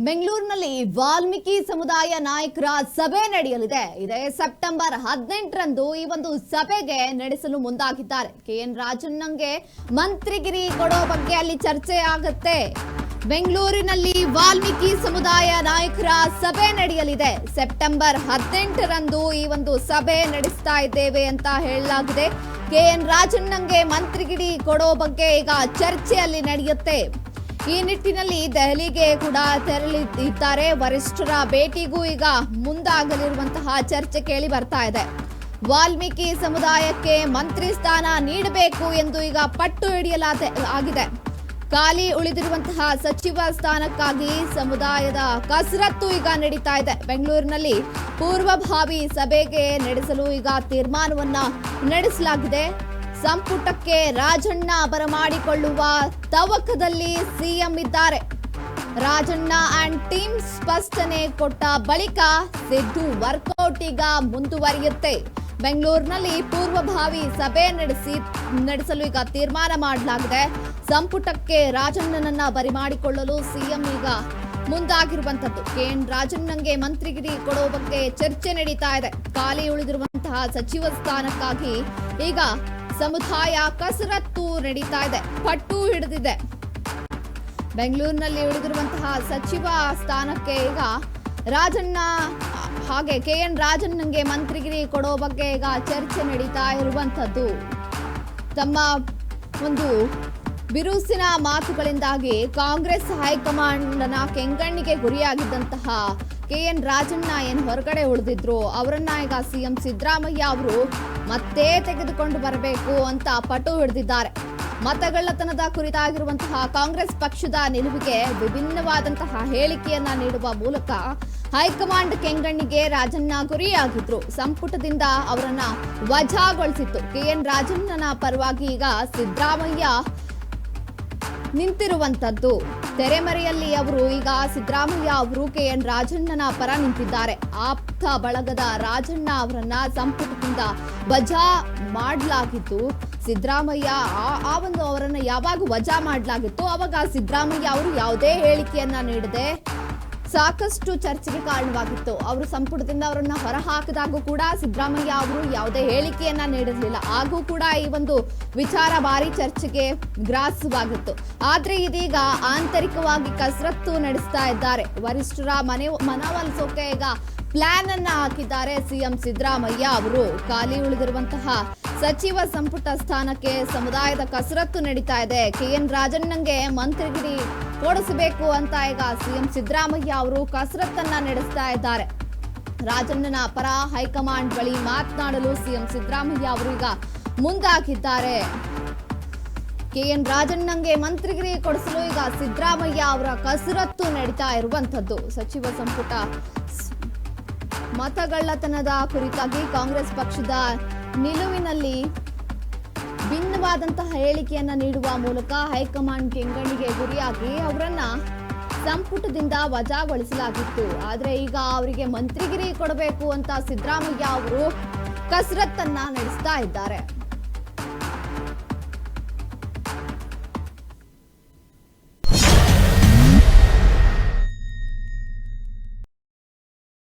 ಬೆಂಗಳೂರಿನಲ್ಲಿ ವಾಲ್ಮೀಕಿ ಸಮುದಾಯ ನಾಯಕರ ಸಭೆ ನಡೆಯಲಿದೆ. ಇದೇ ಸೆಪ್ಟೆಂಬರ್ ಹದಿನೆಂಟರಂದು ಈ ಒಂದು ಸಭೆಗೆ ನಡೆಸಲು ಮುಂದಾಗಿದ್ದಾರೆ. ಕೆ. ಎನ್. ರಾಜಣ್ಣಂಗೆ ಮಂತ್ರಿಗಿರಿ ಕೊಡೋ ಬಗ್ಗೆ ಅಲ್ಲಿ ಚರ್ಚೆ ಆಗುತ್ತೆ. ಬೆಂಗಳೂರಿನಲ್ಲಿ ವಾಲ್ಮೀಕಿ ಸಮುದಾಯ ನಾಯಕರ ಸಭೆ ನಡೆಯಲಿದೆ. ಸೆಪ್ಟೆಂಬರ್ ಹದಿನೆಂಟರಂದು ಈ ಒಂದು ಸಭೆ ನಡೆಸ್ತಾ ಇದ್ದೇವೆ ಅಂತ ಹೇಳಲಾಗಿದೆ. ಕೆ. ಎನ್. ರಾಜಣ್ಣಂಗೆ ಮಂತ್ರಿಗಿರಿ ಕೊಡೋ ಬಗ್ಗೆ ಈಗ ಚರ್ಚೆಯಲ್ಲಿ ನಡೆಯುತ್ತೆ. ಈ ನಿಟ್ಟಿನಲ್ಲಿ ದೆಹಲಿಗೆ ಕೂಡ ತೆರಳಿದ್ದಾರೆ ವರಿಷ್ಠರ ಭೇಟಿಗೂ ಈಗ ಮುಂದಾಗಲಿರುವಂತಹ ಚರ್ಚೆ ಕೇಳಿ ಬರ್ತಾ ಇದೆ. ವಾಲ್ಮೀಕಿ ಸಮುದಾಯಕ್ಕೆ ಮಂತ್ರಿ ಸ್ಥಾನ ನೀಡಬೇಕು ಎಂದು ಈಗ ಪಟ್ಟು ಹಿಡಿಯಲಾದ ಆಗಿದೆ. ಖಾಲಿ ಉಳಿದಿರುವಂತಹ ಸಚಿವ ಸ್ಥಾನಕ್ಕಾಗಿ ಸಮುದಾಯದ ಕಸರತ್ತು ಈಗ ನಡೀತಾ ಇದೆ. ಬೆಂಗಳೂರಿನಲ್ಲಿ ಪೂರ್ವಭಾವಿ ಸಭೆಗೆ ನಡೆಸಲು ಈಗ ತೀರ್ಮಾನವನ್ನ ನಡೆಸಲಾಗಿದೆ. ಸಂಪುಟಕ್ಕೆ ರಾಜಣ್ಣ ಬರಮಾಡಿಕೊಳ್ಳುವ ತವಕದಲ್ಲಿ ಸಿಎಂ ಇದ್ದಾರೆ. ರಾಜಣ್ಣ ಅಂಡ್ ಟೀಮ್ ಸ್ಪಷ್ಟನೆ ಕೊಟ್ಟ ಬಳಿಕ ಸಿದ್ದು ವರ್ಕೌಟ್ ಈಗ ಮುಂದುವರಿಯುತ್ತೆ. ಬೆಂಗಳೂರಿನಲ್ಲಿ ಪೂರ್ವಭಾವಿ ಸಭೆ ನಡೆಸಿ ನಡೆಸಲು ಈಗ ತೀರ್ಮಾನ ಮಾಡಲಾಗಿದೆ. ಸಂಪುಟಕ್ಕೆ ರಾಜಣ್ಣನನ್ನ ಬರಿಮಾಡಿಕೊಳ್ಳಲು ಸಿಎಂ ಈಗ ಮುಂದಾಗಿರುವಂತದ್ದು ಕೆಎನ್ ರಾಜಣ್ಣಂಗೆ ಮಂತ್ರಿಗಿರಿ ಕೊಡುವ ಬಗ್ಗೆ ಚರ್ಚೆ ನಡೀತಾ ಇದೆ. ಖಾಲಿ ಉಳಿದಿರುವಂತಹ ಸಚಿವ ಸ್ಥಾನಕ್ಕಾಗಿ ಈಗ ಸಮುದಾಯ ಕಸರತ್ತು ನಡೀತಾ ಇದೆ. ಪಟ್ಟು ಹಿಡಿದಿದೆ. ಬೆಂಗಳೂರಿನಲ್ಲಿ ಉಳಿದಿರುವಂತಹ ಸಚಿವ ಸ್ಥಾನಕ್ಕೆ ಈಗ ರಾಜಣ್ಣ, ಹಾಗೆ ಕೆ ಎನ್ ರಾಜಣ್ಣಂಗೆ ಮಂತ್ರಿಗಿರಿ ಕೊಡೋ ಬಗ್ಗೆ ಈಗ ಚರ್ಚೆ ನಡೀತಾ ಇರುವಂಥದ್ದು. ತಮ್ಮ ಒಂದು ಬಿರುಸಿನ ಮಾತುಗಳಿಂದಾಗಿ ಕಾಂಗ್ರೆಸ್ ಹೈಕಮಾಂಡ್ನ ಕೆಂಗಣ್ಣಿಗೆ ಗುರಿಯಾಗಿದ್ದಂತಹ ಕೆ ಎನ್ ರಾಜಣ್ಣ ಏನು ಹೊರಗಡೆ ಉಳಿದಿದ್ರು, ಅವರನ್ನ ಈಗ ಸಿಎಂ ಸಿದ್ದರಾಮಯ್ಯ ಅವರು ಮತ್ತೆ ತೆಗೆದುಕೊಂಡು ಬರಬೇಕು ಅಂತ ಪಟು ಹಿಡಿದಿದ್ದಾರೆ. ಮತಗಳ್ಳತನದ ಕುರಿತಾಗಿರುವಂತಹ ಕಾಂಗ್ರೆಸ್ ಪಕ್ಷದ ನಿಲುವಿಗೆ ವಿಭಿನ್ನವಾದಂತಹ ಹೇಳಿಕೆಯನ್ನ ನೀಡುವ ಮೂಲಕ ಹೈಕಮಾಂಡ್ ಕೆಂಗಣ್ಣಿಗೆ ರಾಜಣ್ಣ ಗುರಿಯಾಗಿದ್ರು ಸಂಪುಟದಿಂದ ಅವರನ್ನ ವಜಾಗೊಳಿಸಿತ್ತು. ಕೆಎನ್ ರಾಜಣ್ಣನ ಪರವಾಗಿ ಈಗ ಸಿದ್ದರಾಮಯ್ಯ ನಿಂತಿರುವಂತದ್ದು ತೆರೆಮರೆಯಲ್ಲಿ ಅವರು ಈಗ ಸಿದ್ದರಾಮಯ್ಯ ಅವರು ಕೆ ಎನ್ ರಾಜಣ್ಣನ ಪರ ನಿಂತಿದ್ದಾರೆ. ಆಪ್ತ ಬಳಗದ ರಾಜಣ್ಣ ಅವರನ್ನ ಸಂಪುಟದಿಂದ ವಜಾ ಮಾಡಲಾಗಿತ್ತು. ಸಿದ್ದರಾಮಯ್ಯ ಆ- ಒಂದು ಅವರನ್ನ ಯಾವಾಗ ವಜಾ ಮಾಡಲಾಗಿತ್ತು. ಅವಾಗ ಸಿದ್ದರಾಮಯ್ಯ ಅವರು ಯಾವುದೇ ಹೇಳಿಕೆಯನ್ನ ನೀಡದೆ ಸಾಕಷ್ಟು ಚರ್ಚೆಗೆ ಕಾರಣವಾಗಿತ್ತು. ಅವರು ಸಂಪುಟದಿಂದ ಅವರನ್ನ ಹೊರಹಾಕಿದಾಗೂ ಕೂಡ ಸಿದ್ದರಾಮಯ್ಯ ಅವರು ಯಾವುದೇ ಹೇಳಿಕೆಯನ್ನ ನೀಡಿರಲಿಲ್ಲ. ಆಗೂ ಕೂಡ ಈ ಒಂದು ವಿಚಾರ ಭಾರಿ ಚರ್ಚೆಗೆ ಗ್ರಾಸವಾಗಿತ್ತು. ಆದ್ರೆ ಇದೀಗ ಆಂತರಿಕವಾಗಿ ಕಸರತ್ತು ನಡೆಸ್ತಾ ಇದ್ದಾರೆ. ವರಿಷ್ಠರ ಮನೆ ಮನವೊಲಿಸೋಕೆ ಈಗ ಪ್ಲಾನ್ ಅನ್ನ ಹಾಕಿದ್ದಾರೆ ಸಿಎಂ ಸಿದ್ದರಾಮಯ್ಯ ಅವರು. ಖಾಲಿ ಉಳಿದಿರುವಂತಹ ಸಚಿವ ಸಂಪುಟ ಸ್ಥಾನಕ್ಕೆ ಸಮುದಾಯದ ಕಸರತ್ತು ನಡೀತಾ ಇದೆ. ಕೆಎನ್ ರಾಜಣ್ಣಂಗೆ ಮಂತ್ರಿಗಿರಿ ಕೊಡಿಸಬೇಕು ಅಂತ ಈಗ ಸಿಎಂ ಸಿದ್ದರಾಮಯ್ಯ ಅವರು ಕಸರತ್ತನ್ನ ನಡೆಸ್ತಾ ಇದ್ದಾರೆ. ರಾಜಣ್ಣನ ಪರ ಹೈಕಮಾಂಡ್ ಬಳಿ ಮಾತನಾಡಲು ಸಿಎಂ ಸಿದ್ದರಾಮಯ್ಯ ಅವರು ಈಗ ಮುಂದಾಗಿದ್ದಾರೆ. ಕೆಎನ್ ರಾಜಣ್ಣಂಗೆ ಮಂತ್ರಿಗಿರಿ ಕೊಡಿಸಲು ಈಗ ಸಿದ್ದರಾಮಯ್ಯ ಅವರ ಕಸರತ್ತು ನಡೀತಾ ಇರುವಂತದ್ದು ಸಚಿವ ಸಂಪುಟ ಮತಗಳ್ಳತನದ ಕುರಿತಾಗಿ ಕಾಂಗ್ರೆಸ್ ಪಕ್ಷದ ನಿಲುವಿನಲ್ಲಿ ಭಿನ್ನವಾದಂತಹ ಹೇಳಿಕೆಯನ್ನ ನೀಡುವ ಮೂಲಕ ಹೈಕಮಾಂಡ್ ಕೆಂಗಣ್ಣಿಗೆ ಗುರಿಯಾಗಿ ಅವರನ್ನ ಸಂಪುಟದಿಂದ ವಜಾಗೊಳಿಸಲಾಗಿತ್ತು. ಆದ್ರೆ ಈಗ ಅವರಿಗೆ ಮಂತ್ರಿಗಿರಿ ಕೊಡಬೇಕು ಅಂತ ಸಿದ್ದರಾಮಯ್ಯ ಅವರು ಕಸರತ್ತನ್ನ ನಡೆಸ್ತಾ ಇದ್ದಾರೆ.